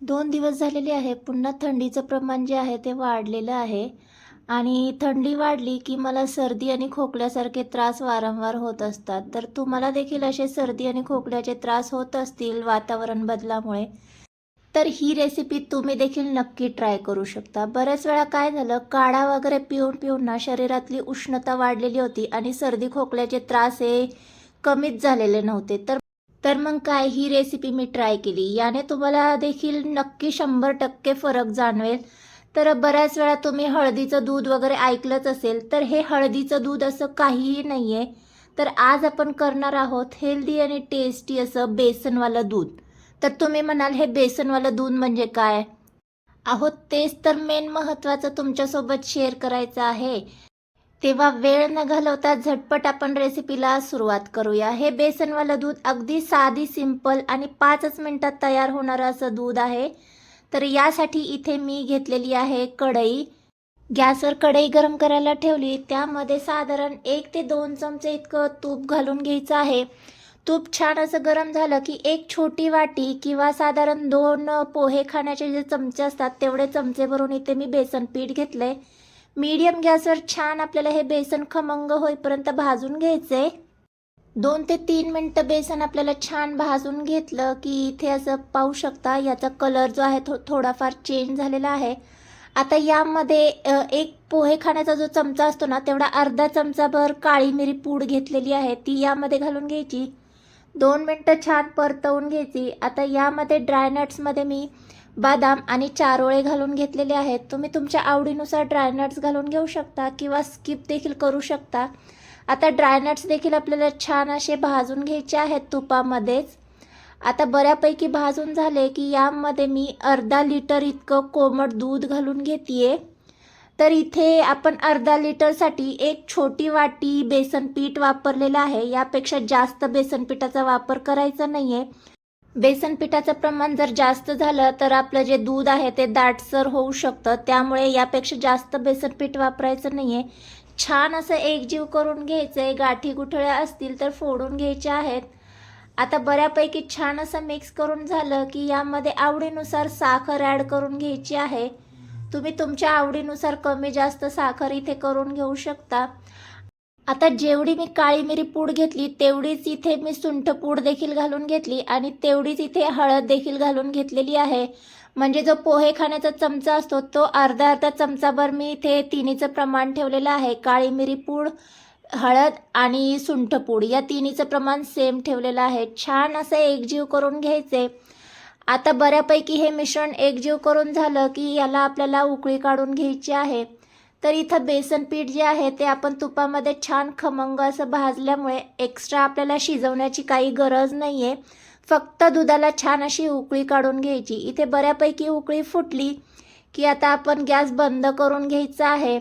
दोन दिवस झालेले आहे पुन्हा थंडीचं प्रमाण जे आहे ते वाढलेलं आहे. आणि थंडी वाढली की मला सर्दी आणि खोकल्यासारखे त्रास वारंवार होत असतात. तर तुम्हाला देखील असे सर्दी आणि खोकल्याचे त्रास होत असतील वातावरण बदलामुळे. तर ही रेसिपी तुम्ही देखील नक्की ट्राय करू शकता. बऱ्याच वेळा काय झालं काढा वगैरे पिऊन पिऊन ना शरीरातली उष्णता वाढलेली होती आणि सर्दी खोकल्याचे त्रास हे कमीच झालेले नव्हते. तर तर मग काय ही रेसिपी मी ट्राय केली. याने तुम्हाला देखील नक्की शंभर टक्के फरक जाणवेल. तर बऱ्याच वेळा तुम्ही हळदीचं दूध वगैरे ऐकलंच असेल तर हे हळदीचं दूध असं काहीही नाही आहे तर आज आपण करणार आहोत हेल्दी आणि टेस्टी असं बेसनवालं दूध. तर तुम्ही म्हणाल हे बेसनवालं दूध म्हणजे काय? आहोत तेच तर मेन महत्त्वाचं तुमच्यासोबत शेअर करायचं आहे. तेव्हा वेळ न घालवता झटपट आपण रेसिपीला सुरुवात करूया. हे बेसनवालं दूध अगदी साधी सिंपल आणि पाचच मिनटात तयार होणारं असं दूध आहे. तर यासाठी इथे मी घेतलेली आहे कढई. गॅसवर कढई गरम करायला ठेवली. त्यामध्ये साधारण एक ते दोन चमचे इतकं तूप घालून घ्यायचं आहे. तूप छान असं गरम झालं की एक छोटी वाटी किंवा साधारण दोन पोहे खाण्याचे जे चमचे असतात तेवढे चमचे भरून इथे मी बेसन पीठ घेतले मीडियम गॅसवर छान आपल्याला हे बेसन खमंग होईपर्यंत भाजून घ्यायचे दोन ते तीन मिनटं बेसन आपल्याला छान भाजून घेतलं की इथे असं पाहू शकता याचा कलर जो आहे थो थोडाफार चेंज झालेला आहे. आता यामध्ये एक पोहे खाण्याचा जो चमचा असतो ना तेवढा अर्धा चमचाभर काळी मिरी पूड घेतलेली आहे ती यामध्ये घालून घ्यायची. दोन मिनटं छान परतवून घ्यायची. आता यामध्ये ड्रायनट्समध्ये मी बदाम आणि चारोळे घालून घेतलेले आहेत. तुम्ही तुमच्या आवडीनुसार ड्रायनट्स घालून घेऊ शकता किंवा स्किप देखील करू शकता. आता ड्रायनट्स देखील आपल्याला छान असे भाजून घ्यायचे आहेत तुपामध्येच. आता बऱ्यापैकी भाजून झाले की यामध्ये मी अर्धा लिटर इतकं कोमट दूध घालून घेते तर इथे आपण अर्धा लिटरसाठी एक छोटी वाटी बेसन पीठ वापरलेलं आहे. यापेक्षा जास्त बेसन पिठाचा वापर करायचा नाही आहे बेसन पिठाचं प्रमाण जर जास्त झालं तर आपलं जे दूध आहे ते दाटसर होऊ शकतं. त्यामुळे यापेक्षा जास्त बेसन पीठ वापरायचं नाही आहे छान असं एकजीव करून घ्यायचं आहे गाठी गुठळ्या असतील तर फोडून घ्यायच्या आहेत. आता बऱ्यापैकी छान असं मिक्स करून झालं की यामध्ये आवडीनुसार साखर ॲड करून घ्यायची आहे. तुम्ही तुमच्या आवडीनुसार कमी जास्त साखर इथे करून घेऊ शकता. आता जेवढी मी काळी मिरी पूड घेतली तेवढीच इथे मी सुंठ पूड देखील घालून घेतली आणि तेवढीच इथे हळद देखील घालून घेतलेली आहे. म्हणजे जो पोहे खाण्याचा चमचा असतो तो अर्धा अर्धा चमचाभर मी इथे तिन्हीचं प्रमाण ठेवलेलं आहे. काळी मिरी पूड हळद आणि सुंठ पूड या तिन्हीचं प्रमाण सेम ठेवलेलं आहे. छान असं एकजीव करून घ्यायचे. आता बऱ्यापैकी हे मिश्रण एकजीव करून झालं की याला आपल्याला उकळी काढून घ्यायची आहे. तर इथं बेसन पीठ जे आहे ते आपण तुपामध्ये छान खमंग असं भाजल्यामुळे एक्स्ट्रा आपल्याला शिजवण्याची काही गरज नाही आहे फक्त दुधाला छान अशी उकळी काढून घ्यायची. इथे बऱ्यापैकी उकळी फुटली की आता आपण गॅस बंद करून घ्यायचा आहे.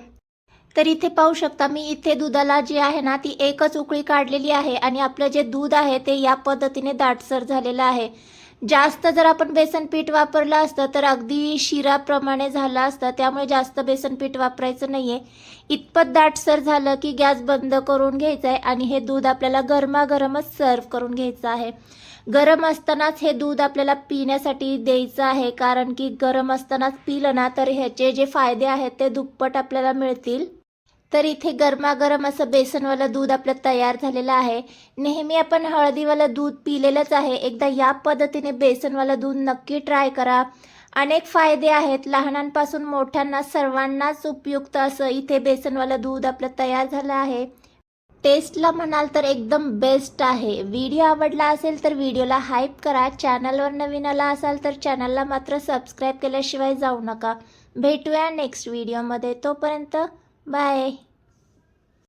तर इथे पाहू शकता मी इथे दुधाला जी आहे ना ती एकच उकळी काढलेली आहे आणि आपलं जे दूध आहे ते या पद्धतीने दाटसर झालेलं आहे. जास्त जर आपण बेसन पीठ वापरलं असतं तर अगदी शिराप्रमाणे झालं असतं. त्यामुळे जास्त बेसन पीठ वापरायचं नाही आहे इतपत दाटसर झालं की गॅस बंद करून घ्यायचं आहे आणि हे दूध आपल्याला गरमागरमच सर्व करून घ्यायचं आहे. गरम असतानाच हे दूध आपल्याला पिण्यासाठी द्यायचं आहे कारण की गरम असतानाच पिलं ना तर ह्याचे जे फायदे आहेत ते दुप्पट आपल्याला मिळतील. तर इथे गरमागरम असं बेसनवालं दूध आपलं तयार झालेलं आहे. नेहमी आपण हळदीवालं दूध पिलेलंच आहे. एकदा या पद्धतीने बेसनवालं दूध नक्की ट्राय करा. अनेक फायदे आहेत. लहानांपासून मोठ्यांना सर्वांनाच उपयुक्त असं इथे बेसनवालं दूध आपलं तयार झालं आहे. टेस्टला म्हणाल तर एकदम बेस्ट आहे. व्हिडिओ आवडला असेल तर व्हिडिओला हाईप करा. चॅनलवर नवीन आला असाल तर चॅनलला मात्र सबस्क्राईब केल्याशिवाय जाऊ नका. भेटूया नेक्स्ट व्हिडिओमध्ये. तोपर्यंत Bye.